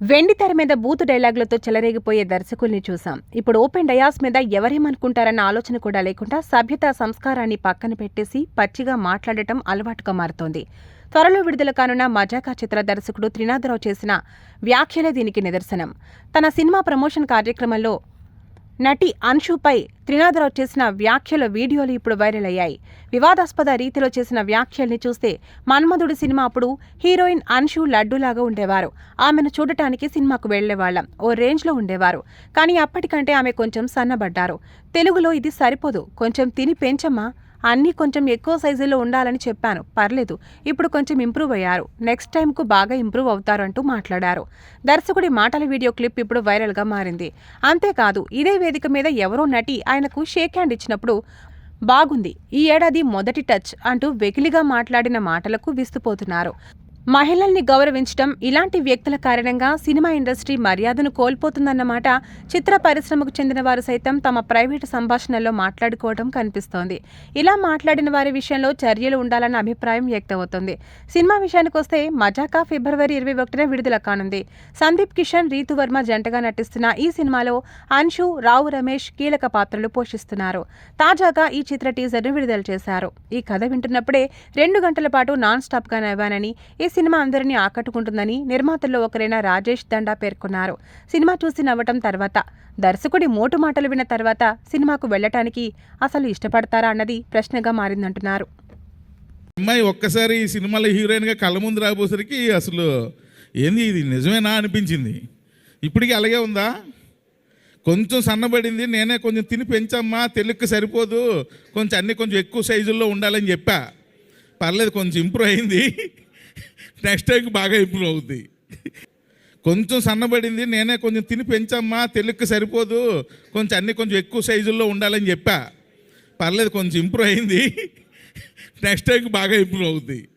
వెండి తెర మీద బూతు డైలాగులతో చెలరేగిపోయే దర్శకుల్ని చూశాం. ఇప్పుడు ఓపెన్ డయాస్ మీద ఎవరేమనుకుంటారన్న ఆలోచన కూడా లేకుండా సభ్యత సంస్కారాన్ని పక్కన పెట్టేసి పచ్చిగా మాట్లాడటం అలవాటుగా మారుతోంది. త్వరలో విడుదల కానున్న మజాకా చిత్ర దర్శకుడు త్రినాథరావు చేసిన వ్యాఖ్యలే దీనికి నిదర్శనం. తన సినిమా ప్రమోషన్ కార్యక్రమంలో నటి అన్షుపై త్రినాథరావు చేసిన వ్యాఖ్యల వీడియోలు ఇప్పుడు వైరల్ అయ్యాయి. వివాదాస్పద రీతిలో చేసిన వ్యాఖ్యల్ని చూస్తే మన్మధుడు సినిమా అప్పుడు హీరోయిన్ అన్షు లడ్డూలాగా ఉండేవారు. ఆమెను చూడటానికి సినిమాకు వెళ్ళేవాళ్ళం ఓ రేంజ్లో ఉండేవారు. కానీ అప్పటికంటే ఆమె కొంచెం సన్నబడ్డారు. తెలుగులో ఇది సరిపోదు. కొంచెం తిని పెంచమ్మా. అన్నీ కొంచెం ఎక్కువ సైజులో ఉండాలని చెప్పాను. పర్లేదు ఇప్పుడు కొంచెం ఇంప్రూవ్ అయ్యారు. నెక్స్ట్ టైంకు బాగా ఇంప్రూవ్ అవుతారు అంటూ మాట్లాడారు. దర్శకుడి మాటల వీడియో క్లిప్ ఇప్పుడు వైరల్గా మారింది. అంతేకాదు ఇదే వేదిక మీద ఎవరో నటి ఆయనకు షేక్ హ్యాండ్ ఇచ్చినప్పుడు బాగుంది ఈ ఏడాది మొదటి టచ్ అంటూ వెకిలిగా మాట్లాడిన మాటలకు విస్తుపోతున్నారు. మహిళల్ని గౌరవించడం ఇలాంటి వ్యక్తుల కారణంగా సినిమా ఇండస్ట్రీ మర్యాదను కోల్పోతుందన్నమాట చిత్ర పరిశ్రమకు చెందిన వారు సైతం తమ ప్రైవేటు సంభాషణల్లో మాట్లాడుకోవడం కనిపిస్తోంది. ఇలా మాట్లాడిన వారి విషయంలో చర్యలు ఉండాలన్న అభిప్రాయం వ్యక్తమవుతోంది. సినిమా విషయానికి వస్తే మజాకా ఫిబ్రవరి ఇరవై ఒకటిన విడుదల కానుంది. సందీప్ కిషన్ రీతు వర్మ జంటగా నటిస్తున్న ఈ సినిమాలో అంశు రావు రమేష్ కీలక పాత్రలు పోషిస్తున్నారు. తాజాగా ఈ చిత్ర టీజర్ను విడుదల చేశారు. ఈ కథ వింటున్నప్పుడే రెండు గంటల పాటు నాన్ స్టాప్గా నవ్వానని ఈ సినిమా అందరినీ ఆకట్టుకుంటుందని నిర్మాతల్లో ఒకరైన రాజేష్ దండా పేర్కొన్నారు. సినిమా చూసి నవ్వటం తర్వాత దర్శకుడి మోటు మాటలు విన్న తర్వాత సినిమాకు వెళ్ళటానికి అసలు ఇష్టపడతారా అన్నది ప్రశ్నగా మారిందంటున్నారు. అమ్మాయి ఒక్కసారి ఈ సినిమాలో హీరోయిన్గా కళ్ళ ముందు రాబోసరికి అసలు ఏంది ఇది నిజమేనా అనిపించింది. ఇప్పటికీ అలాగే ఉందా? కొంచెం సన్నబడింది నేనే కొంచెం తిని పెంచమ్మా తెలుగుకి సరిపోదు కొంచెం అన్ని కొంచెం ఎక్కువ సైజుల్లో ఉండాలని చెప్పా. పర్లేదు కొంచెం ఇంప్రూవ్ అయింది. నెక్స్ట్ టైంకి బాగా ఇంప్రూవ్ అవుద్ది. కొంచెం సన్నబడింది నేనే కొంచెం తిని పెంచమ్మా తెలుగుకి సరిపోదు. కొంచెం అన్ని కొంచెం ఎక్కువ సైజుల్లో ఉండాలని చెప్పా. పర్లేదు కొంచెం ఇంప్రూవ్ అయింది. నెక్స్ట్ టైంకి బాగా ఇంప్రూవ్ అవుద్ది.